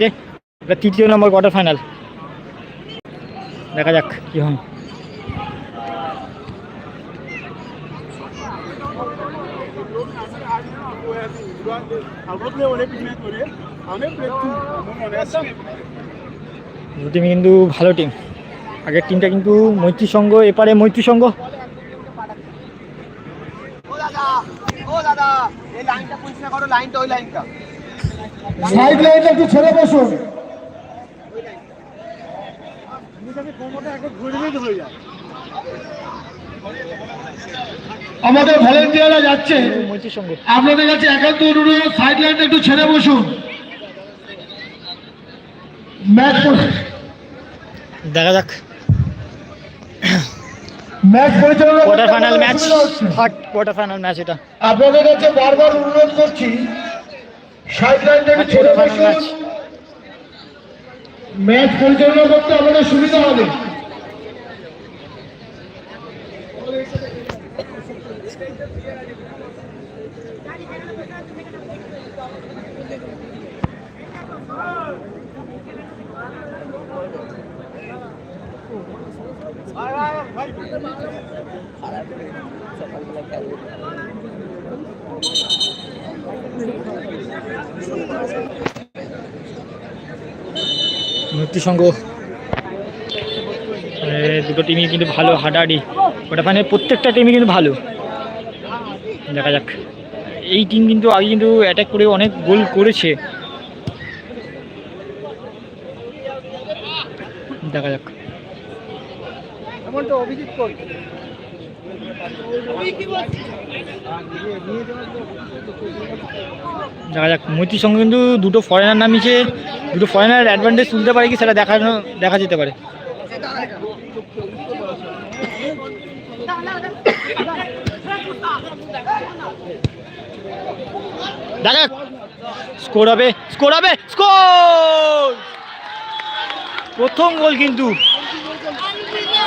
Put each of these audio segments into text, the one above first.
এটা তৃতীয় নম্বর quarter final দেখা যাক কি দু টিম কিন্তু ভালো টিম আগের টিমটা কিন্তু মৈত্রী সংঘ এপারে মৈত্রী সংঘ ও দাদা, এই লাইনটা করো লাইনটা ওই লাইনটা সাইড লাইনটা একটু ছেড়ে বসুন। আমাদের ভলেন্টিয়াররা যাচ্ছে। আপনাদের কাছে একান্ত অনুরোধ সাইড লাইনটা একটু ছেড়ে বসুন। ম্যাচ দেখা যাক। ম্যাচ পরিচালনা quarter final match third quarter final match এটা। আপনাদের কাছে বারবার অনুরোধ করছি ম্যাচ পরিচালনা করতে আমাদের সুবিধা হবে। মৈত্রী সংঘ এ, দুটো টিমই কিন্তু ভালো হাডাহাডি। ওটা মানে প্রত্যেকটা টিমই কিন্তু ভালো। দেখা যাক। এই টিম কিন্তু আগে কিন্তু অ্যাটাক করে অনেক গোল করেছে। দেখা যাক। অভিজিৎ কর দেখা যাক মৈত্রীর সঙ্গে কিন্তু দুটো ফরেনার নামিয়েছে, দুটো ফরেনার অ্যাডভান্টেজ তুলতে পারে কি সেটা দেখানো দেখা যেতে পারে। দেখা স্কোর হবে স্কোর হবে স্কোর প্রথম গোল কিন্তু।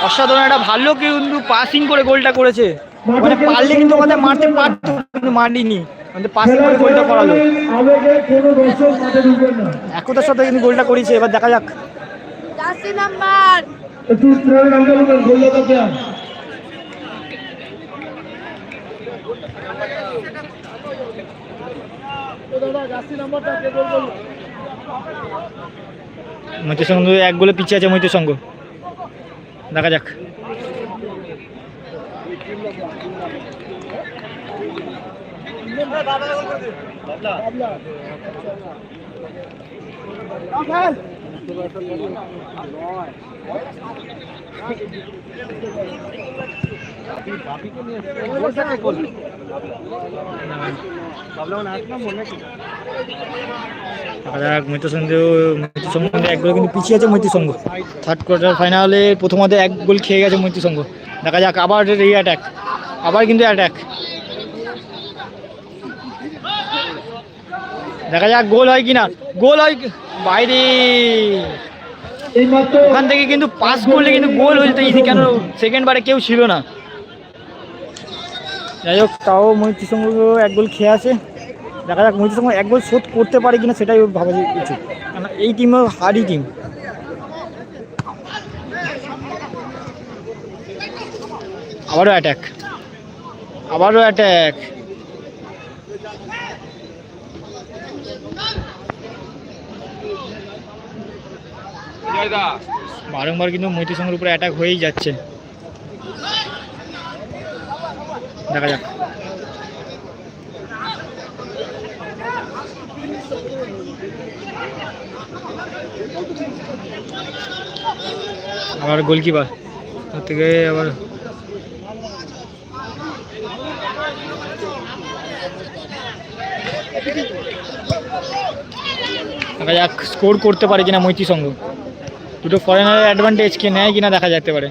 অসাধারণ একটা ভালো কিন্তু পাসিং করে গোলটা করেছে। মানে পারলে কিন্তু আমাদের মারতে পারতো কিন্তু মারিনি আমাদের পাসিং করে গোলটা করালো। একতার সাথে কিন্তু গোলটা করেছে এবার দেখা যাক। নাম্বার। সংঘ এক গোলে পিছিয়ে আছে মৈত্রী সংঘ। দেখা যাক। দাদা এক গোলে কিন্তু পিছিয়ে আছে থার্ড কোয়ার্টার ফাইনালে প্রথমত এক গোল খেয়ে গেছে মৈত্রী সংঘ দেখা যাক, আবার অ্যাটাক আবার কিন্তু অ্যাটাক দেখা যাক গোল হয় কিনা। গোল হয় বাইরে। ওখান থেকে কিন্তু পাস করলে কিন্তু গোল হয়ে যেত কেন সেকেন্ড বারে কেউ ছিল না। যাই হোক, তাও মৈত্রী সংঘ এক গোল খেয়ে আছে। দেখা যাক মৈত্রী সংঘ এক গোল শোধ করতে পারে কিনা, সেটাই ভাবা উচিত। কারণ এই টিমও হারি টিম আবারও অ্যাটাক আবারও অ্যাটাক বারংবার কিন্তু মৈত্রী সংঘের উপরে অ্যাটাক হয়েই যাচ্ছে। দেখা যাক। আবার গোলকিপার তার থেকে আবার দেখা যাক স্কোর করতে পারে কিনা মৈত্রী সংঘ। দুটো ফরেনারের অ্যাডভান্টেজ কে, নেয় কিনা দেখা যেতে পারে।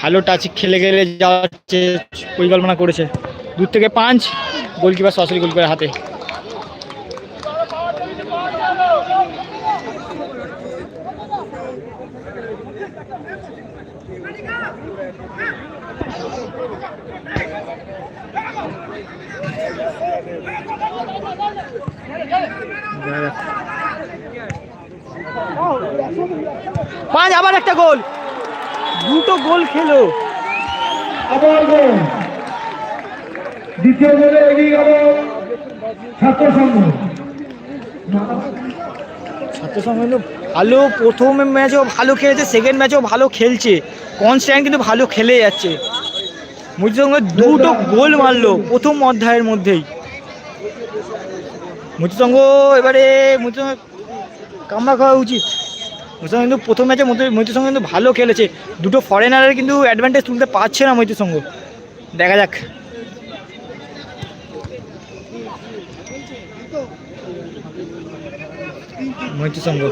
ভালো টাচ খেলে গেলে যাওয়ার পরিকল্পনা করেছে। দূর থেকে পাঁচ গোলকিপার সরাসরি গোলকিপারের হাতে। দেখা যাক পাঁচ আবার একটা গোল। দুটো গোল খেলো। আবার গোল। দ্বিতীয় গোলে এগিয়ে গেল ছাত্র সংঘ ছাত্র সংঘ ভালো প্রথম ম্যাচেও ভালো খেলেছে সেকেন্ড ম্যাচেও ভালো খেলছে। কনস্ট্যান্ট কিন্তু ভালো খেলে যাচ্ছে। সংঘ দুটো গোল মারলো প্রথম অধ্যায়ের মধ্যেই। সংঘ এবারে সংঘ কামড়া খাওয়া উচিত। সংঘ কিন্তু প্রথম ম্যাচে মৈত্রী সংঘ কিন্তু ভালো খেলেছে। দুটো ফরেনারের কিন্তু অ্যাডভান্টেজ তুলতে পারছে না মৈত্রী সংঘ দেখা যাক। মৈত্রী সংঘ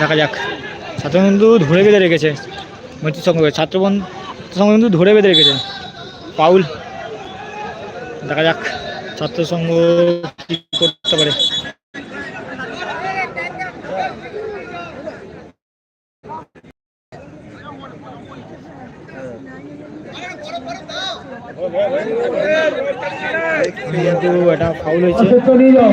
দেখা যাক। ছাত্র কিন্তু ধরে বেঁধে রেখেছে। মৈত্রী সংঘ ছাত্রবন সংঘ কিন্তু ধরে বেঁধে রেখেছে। পাউল। দেখা যাক ছাত্র কি করতে পারে। কিন্তু এটা ফাউল হয়েছে। আচ্ছা নিয়ে যাও।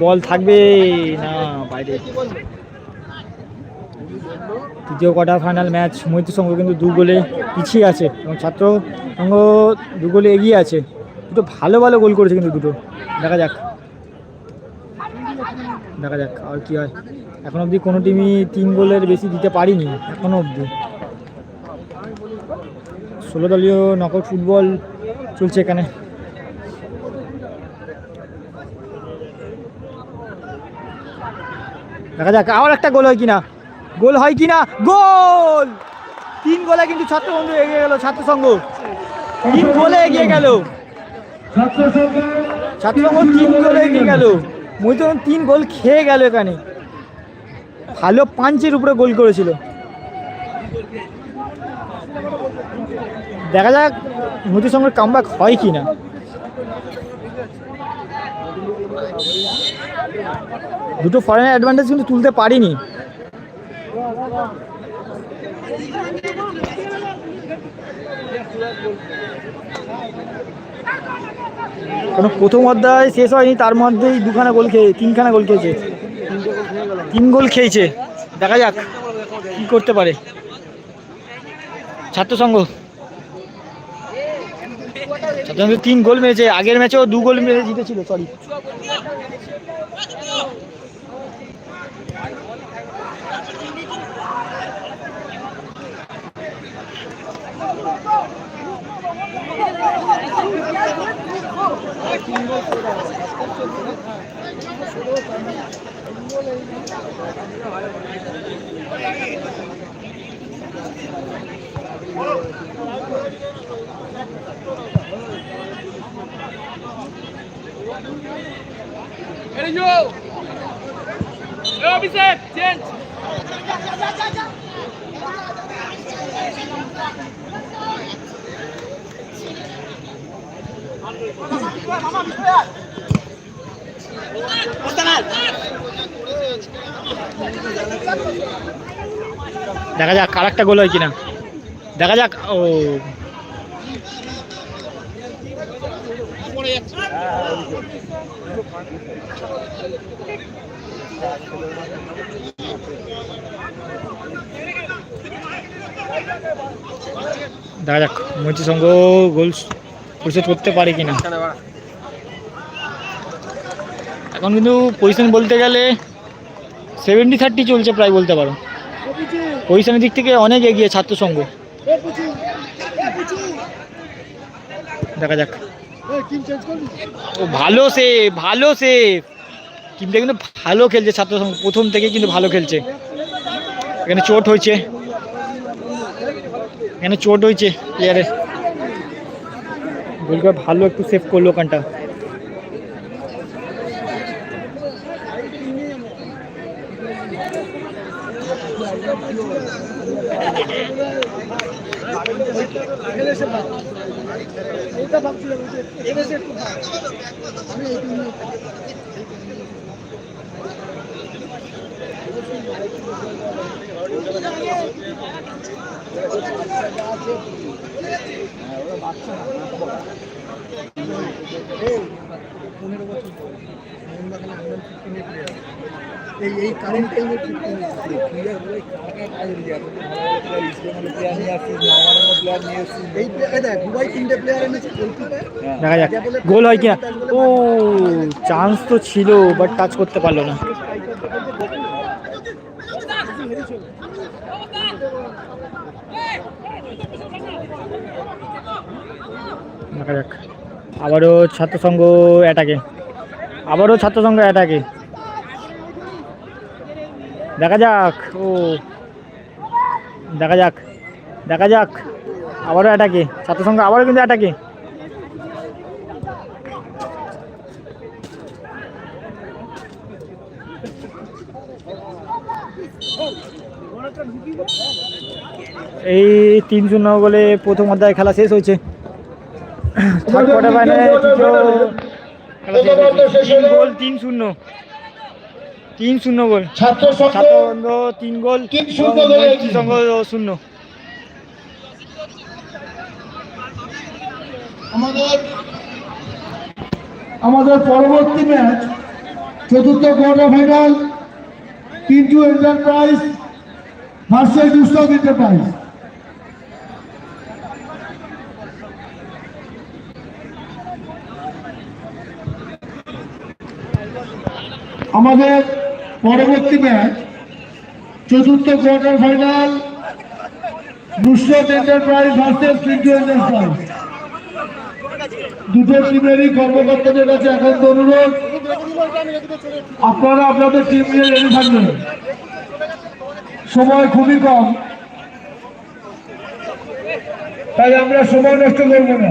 বল থাকবে না বাইরে তৃতীয় কোয়ার্টার ফাইনাল ম্যাচ মৈত্রী সংঘ কিন্তু দু গোলে পিছিয়ে আছে এবং ছাত্র সংঘ দু গোলে এগিয়ে আছে। দুটো ভালো ভালো গোল করেছে কিন্তু দুটো। দেখা যাক। দেখা যাক, আর কি হয়। এখন অবধি কোনো টিমই তিন গোলের বেশি দিতে পারিনি, এখনও অবধি। ষোলো দলীয় নকআউট ফুটবল চলছে এখানে। দেখা যাক, আবার একটা গোল হয় কিনা। গোল হয় কিনা? গোল! তিন গোলে কিন্তু ছাত্র বন্ধু এগিয়ে গেল ছাত্র সংঘ তিন গোলে এগিয়ে গেল। ছাত্র সংঘ তিন গোলে এগিয়ে গেল। মহিতন তিন গোল খেয়ে গেল এখানে। ভালো পাঞ্চের উপরে গোল করেছিল। দেখা যাক মহিতুর সঙ্গে কামব্যাক হয় কি না দুটো ফরেনার অ্যাডভান্টেজ কিন্তু তুলতে পারিনি। কোনো প্রথম অধ্যায় শেষ হয়নি, তার মধ্যেই দুখানা গোল খেয়ে, তিনখানা গোল খেয়েছে। তিন গোল খেয়েছে। দেখা যাক কি করতে পারে। ছাত্রসংঘ। ছাত্রসংঘ তিন গোল মেরেছে। আগের ম্যাচেও দু গোল মেরে জিতেছিল sorry Hey, yo! Oh, Let's go. দেখা যাক আর একটা গোল হয় কিনা। দেখা যাক, ও। দেখা যাক, মৈত্রী সংঘ গোল পরিশোধ করতে পারে কিনা। এখন কিন্তু পজিশন বলতে গেলে সেভেন্টি থার্টি চলছে প্রায় বলতে পারো। পজিশনের দিক থেকে অনেক এগিয়ে ছাত্র সংঘ। দেখা যাক। ও ভালো সে ভালো সে টিমটা কিন্তু ভালো খেলছে ছাত্র সংঘ, প্রথম থেকে কিন্তু ভালো খেলছে। এখানে চোট হয়েছে। এখানে চোট হয়েছে প্লেয়ারের গোলকিপার ভালো একটু সেভ করল ওখানটা। এই দেখা যাক। গোল হয় কিনা? ও চান্স তো ছিল বাট টাচ করতে পারল না। দেখা যাক। আবারও ছাত্র সংঘ অ্যাটাকে আবারও ছাত্র সংঘ অ্যাটাকে দেখা যাক, ও। দেখা যাক দেখা যাক। আবারও অ্যাটাকে ছাত্র সংঘ আবারও কিন্তু অ্যাটাকে এই তিন শূন্য বলে প্রথম অধ্যায় খেলা শেষ হয়েছে। থার্ড কোয়ার্টার ফাইনালে। তিন গোল তিন শূন্য। তিন শূন্য। গোল। ছাত্র ছাত্র তিন গোল তিন শূন্য আমাদের আমাদের পরবর্তী ম্যাচ চতুর্থ quarter final Tintu enterprise versus দুশো এন্টারপ্রাইজ। আমাদের পরবর্তী ম্যাচ চতুর্থ quarter final Nusrat enterprise versus Pintu enterprise দুটো টিমেরই কর্মকর্তাদের কাছে একান্ত অনুরোধ। আপনারা আপনাদের টিম নিয়ে রেডি থাকবেন। সময় খুবই কম। তাই আমরা সময় নষ্ট করব না।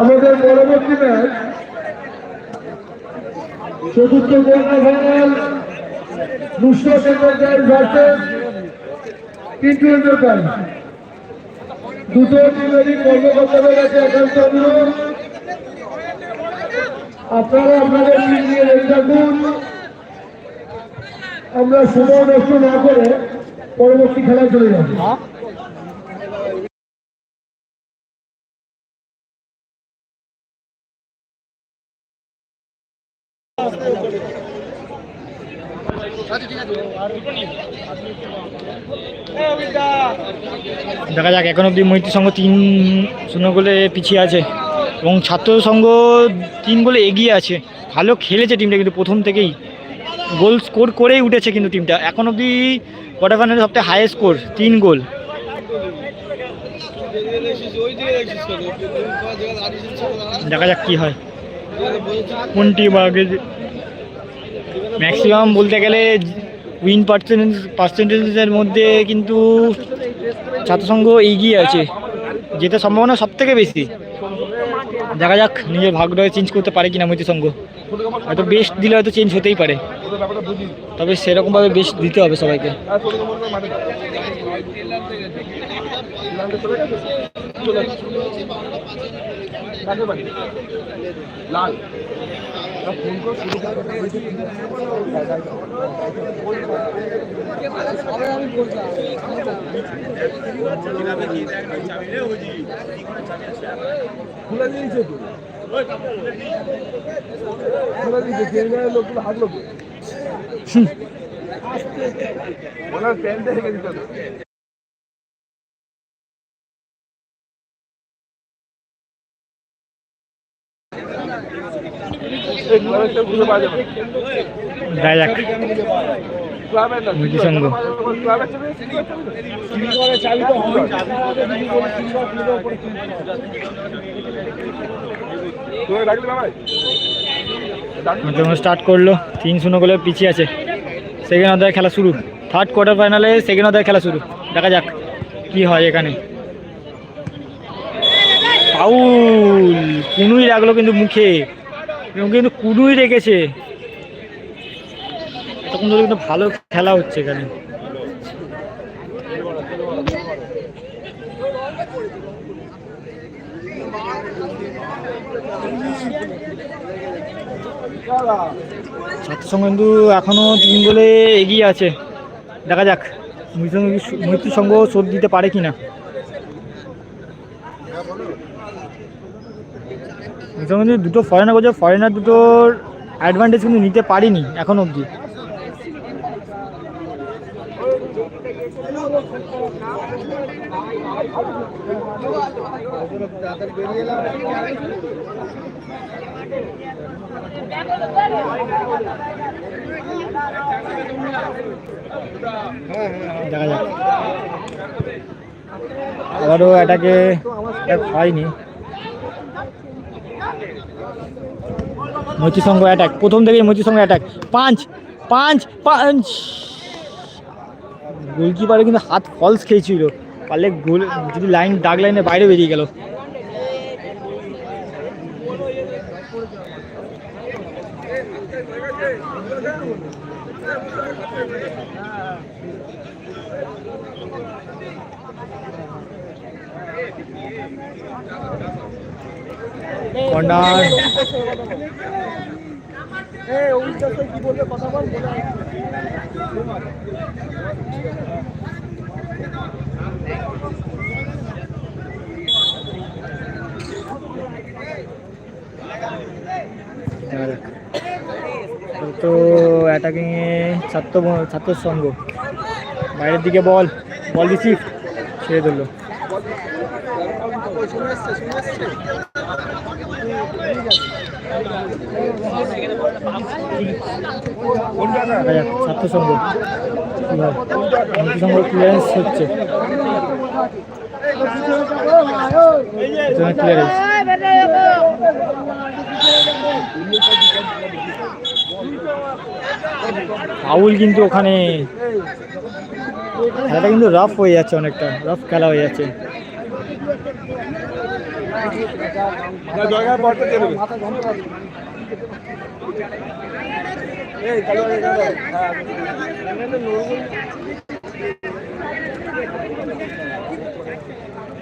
আমাদের পরবর্তী ম্যাচ চতুর্থ কোয়ার্টার পিন্টু এন্টারপ্রাইজ দুটো টিমেরই কর্মকর্তাদের কাছে একান্ত অনুরোধ। আপনারা আপনাদের টিম নিয়ে থাকুন। আমরা সময় নষ্ট না করে পরবর্তী খেলায় চলে যাব। দেখা যাক, এখন অব্দি মৈত্রী সংঘ তিন শূন্য গোলে পিছিয়ে আছে এবং ছাত্র সংঘ তিন গোলে এগিয়ে আছে। ভালো খেলেছে টিমটা কিন্তু প্রথম থেকেই। গোল স্কোর করেই উঠেছে কিন্তু টিমটা এখন অবধি কোয়ার্টার ফাইনালে সবথেকে হাই স্কোর তিন গোল। দেখা যাক কি হয়। কোনটি বা ম্যাক্সিমাম বলতে গেলে উইন পার্সেন্টেজ পার্সেন্টেজের মধ্যে কিন্তু ছাত্রসংঘ এগিয়ে আছে যেতে সম্ভাবনা সব থেকে বেশি। দেখা যাক নিজের ভাগ্যটা চেঞ্জ করতে পারে কিনা মৈত্রী সংঘ হয়তো বেস্ট দিলে হয়তো চেঞ্জ হতেই পারে। তবে সেরকমভাবে বেস্ট দিতে হবে সবাইকে। লাল। খুলে দিয়েছে তো খুলে লোকগুলো মনে হয় প্যান্টে রেখে দিতে যখন স্টার্ট করল তিন শূন্য গোলে পিছিয়ে আছে। সেকেন্ড অধ্যায় খেলা শুরু। থার্ড কোয়ার্টার ফাইনালে সেকেন্ড অধ্যায় খেলা শুরু। দেখা যাক কি হয় এখানে। ফাউল কুনুই রাখল কিন্তু মুখে। এবং কিন্তু কুনুই রেখেছে। তখন ধরে কিন্তু ভালো খেলা হচ্ছে এখানে। ছাত্রসংঘ কিন্তু এখনও তিন গোলে এগিয়ে আছে। দেখা যাক মৃত্যু সংঘ শোধ দিতে পারে কিনা। মৃত্যু কিন্তু দুটো ফরেনার করছে ফরেনার দুটোর অ্যাডভান্টেজ কিন্তু নিতে পারিনি এখন অবধি। দেখা যাক। আবারও এটাকে হয়নি। মৈত্রী সংঘ অ্যাটাক প্রথম থেকেই মৈত্রী সংঘ অ্যাটাক পাঁচ পাঁচ পাঁচ গোলকিপারে কিন্তু হাত ফলস খেয়েছিল। পারলে গোল যদি লাইন ডাক লাইনের বাইরে বেরিয়ে গেল। কর্নার। দেখা যাক। তো অ্যাটাকিং এ ছাত্র ছাত্র সঙ্গ বাইরের দিকে বল বল রিসিভ ছেড়ে দিল। দেখা যাক ক্লিয়ারেন্স ক্লিয়ারেন্স ফাউল কিন্তু ওখানে খেলাটা কিন্তু রাফ হয়ে যাচ্ছে অনেকটা রাফ খেলা হয়ে যাচ্ছে না, জয়গার পরটা দিয়ে দেবে। এই, কালো, এই, কালো। হ্যাঁ।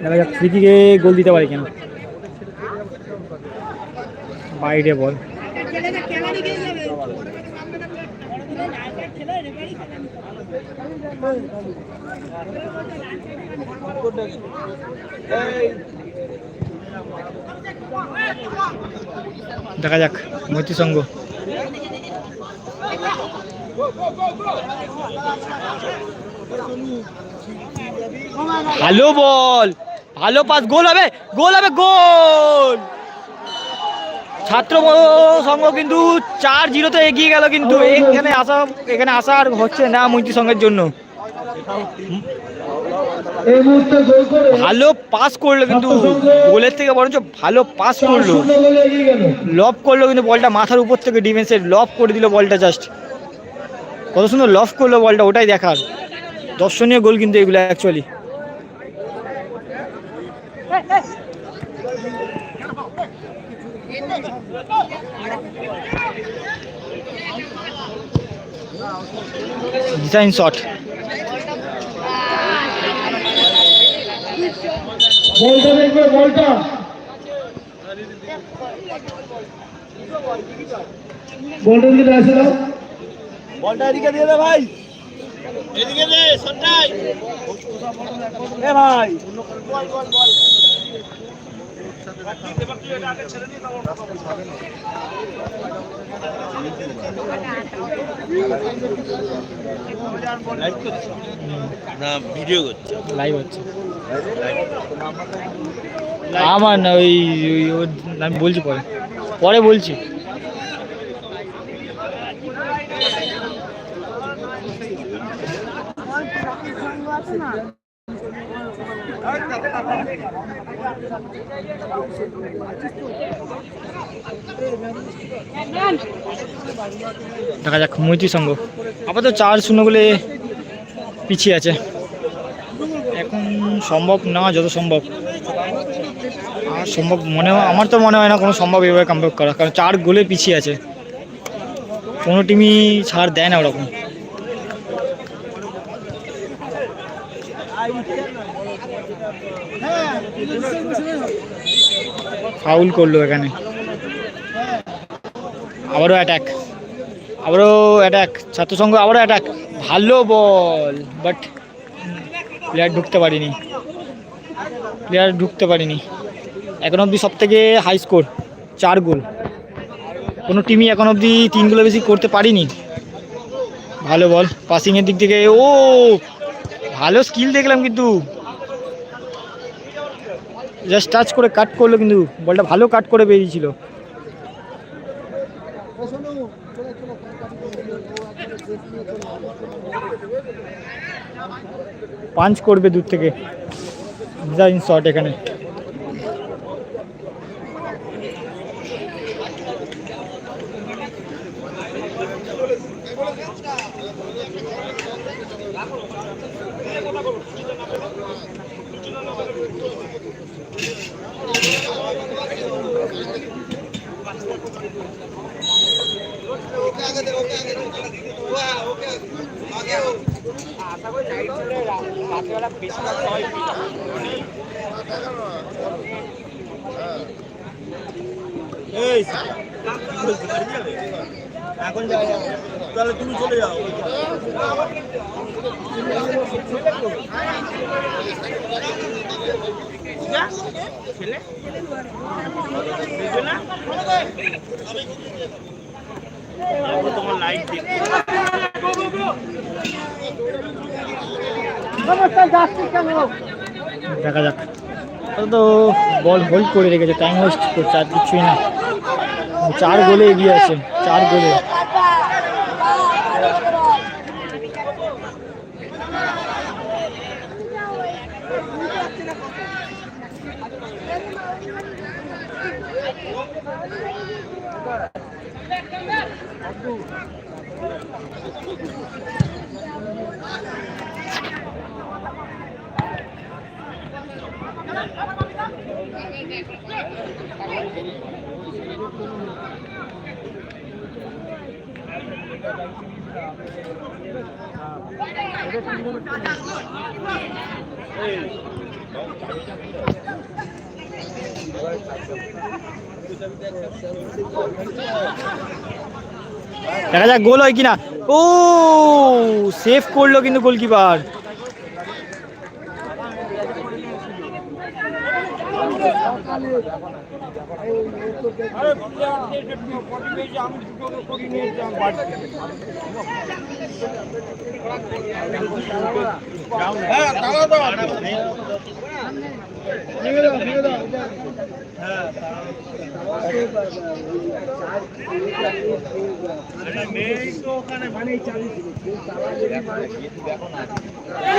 দেখা যাক ফ্রি কিকে গোল দিতে পারে কেন। বাইরে বল। দেখা যাক, মৈত্রী সংঘ ভালো বল, ভালো পাস, গোল হবে গোল হবে, গোল। ছাত্র সংঘ কিন্তু চার জিরোতে এগিয়ে গেল কিন্তু, এখানে আসা এখানে আসা আর হচ্ছে না মৈত্রী সংঘের জন্য। ভালো পাস করল কিন্তু গোলের থেকে বরঞ্চ ভালো পাস করল। লব করল কিন্তু বলটা মাথার উপর থেকে ডিফেন্সের লব করে দিল বলটা জাস্ট কত সুন্দর লফ করল বলটা ওটাই দেখার। দর্শনীয় গোল কিন্তু এগুলো অ্যাকচুয়ালি ডিজাইন শট বলটা দেখবে বলটা। বলটা দিকে আসে দাও। বলটা এদিকে দিয়ে দে ভাই। এদিকে দে সন্টাই এ ভাই। না ভিডিও করছে। লাইভ হচ্ছে। আমার না ওই ওই ওর আমি বলছি পরে। পরে বলছি। দেখা যাক, মৈত্রী সংঘ। আপাতত চার শূন্য বলে পিছিয়ে আছে। এখন সম্ভব না, যত সম্ভব। আর সম্ভব মনে আমার তো মনে হয় না কোনো সম্ভব এভাবে কামব্যাক করা, কারণ চার গোলে পিছিয়ে আছে। কোনো টিমই ছাড় দেয় না ওরকম। ফাউল করল এখানে। আবারও অ্যাটাক আবারও অ্যাটাক ছাত্রসংঘ আবারও অ্যাটাক ভালো বল বাট প্লেয়ার ঢুকতে পারিনি। প্লেয়ার ঢুকতে পারিনি। এখন অবধি সব থেকে হাই স্কোর চার গোল। কোনো টিমই এখন অবধি তিন গোলে বেশি করতে পারিনি। ভালো বল পাসিংয়ের দিক থেকে, ও! ভালো স্কিল দেখলাম কিন্তু। জাস্ট টাচ করে কাট করল কিন্তু, বলটা ভালো কাট করে বেরিয়েছিল। পাঞ্চ করবে দূর থেকে। ডিজাইন শট এখানে এই এখন যাও তাহলে তুমি চলে যাও। তোমার লাইট দেখা যাক। তো বল হোল্ড করে রেখেছে টাইম ওয়েস্ট করছে, আর কিছুই না। চার গোলে এগিয়ে আছে, চার গোলে। দেখা যাক গোল হয় কিনা? ও সেভ করল কিন্তু গোলকিপার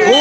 ও।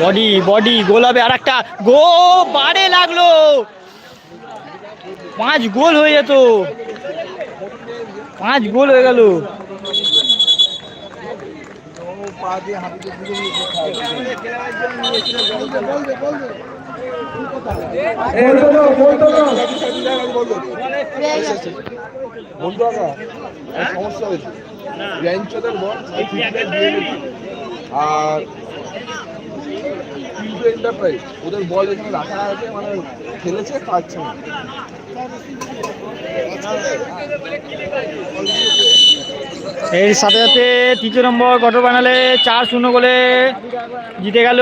বডি বডি গোল হবে আর একটা গো বাড়ে লাগল। পাঁচ গোল হয়ে যেত। পাঁচ গোল হয়ে গেল। পা দিয়ে হাঁটুতে সমস্যা হয়েছে। আর এন্টারপ্রাইজ ওদের বল এখানে রাখা আছে মানে খেলেছে পাচ্ছে না। এর সাথে সাথে তৃতীয় নম্বর কঠোর বানালে চার শূন্য গোলে জিতে গেল।